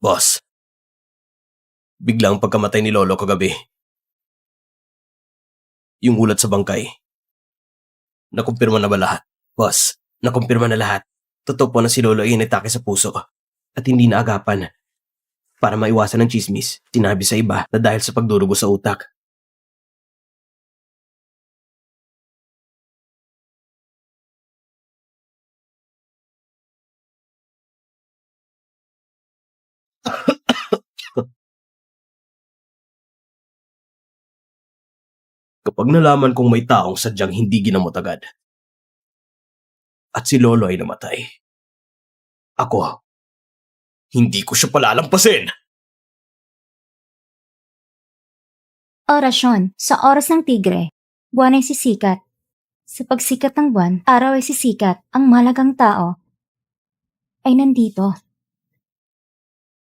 Boss, biglang pagkamatay ni Lolo kagabi. Yung ulat sa bangkay. Nakumpirma na ba lahat? Boss, nakumpirma na lahat. Totoo po na si Lolo ay inatake sa puso at hindi naagapan. Para maiwasan ng chismis, sinabi sa iba na dahil sa pagdurugo sa utak. Kapag nalaman kong may taong sadyang hindi ginamot agad, at si Lolo ay namatay, ako, hindi ko siya palalampasin! Orasyon, sa oras ng tigre, buwan ay sisikat. Sa pagsikat ng buwan, araw ay sisikat, ang malagang tao ay nandito.